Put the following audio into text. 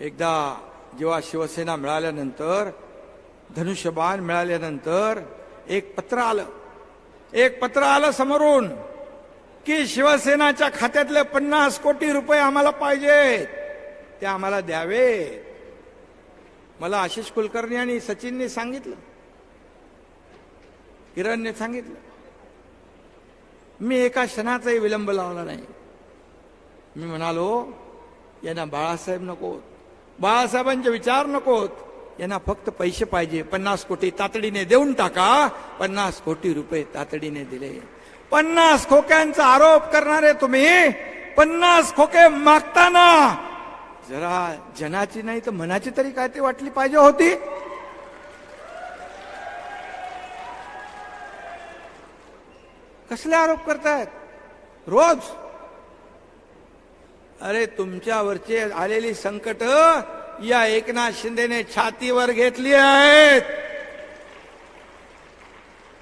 एकदा जेव्हा शिवसेना मिळाल्यानंतर धनुष्यबाण मिळाल्यानंतर एक पत्र आलं. एक पत्र आलं समोरून की शिवसेनाच्या खात्यातले पन्नास कोटी रुपये आम्हाला पाहिजेत. ते आम्हाला द्यावे मला आशिष कुलकर्णी आणि सचिनने सांगितलं. किरणने सांगितलं. मी एका क्षणाचाही विलंब लावला नाही. मी म्हणालो यांना बाळासाहेब नकोत बाळासाहेबांचे विचार नकोत यांना फक्त पैसे पाहिजे. पन्नास कोटी तातडीने देऊन टाका. पन्नास कोटी रुपये तातडीने दिले. पन्नास खोक्यांचा आरोप करणारे तुम्ही पन्नास खोके मागताना जरा जनाची नाही तर मनाची तरी काय ते वाटली पाहिजे होती? कसले आरोप करतायत? रोज? अरे तुमच्यावरचे आलेली संकट या एकनाथ शिंदेने छातीवर घेतली आहेत.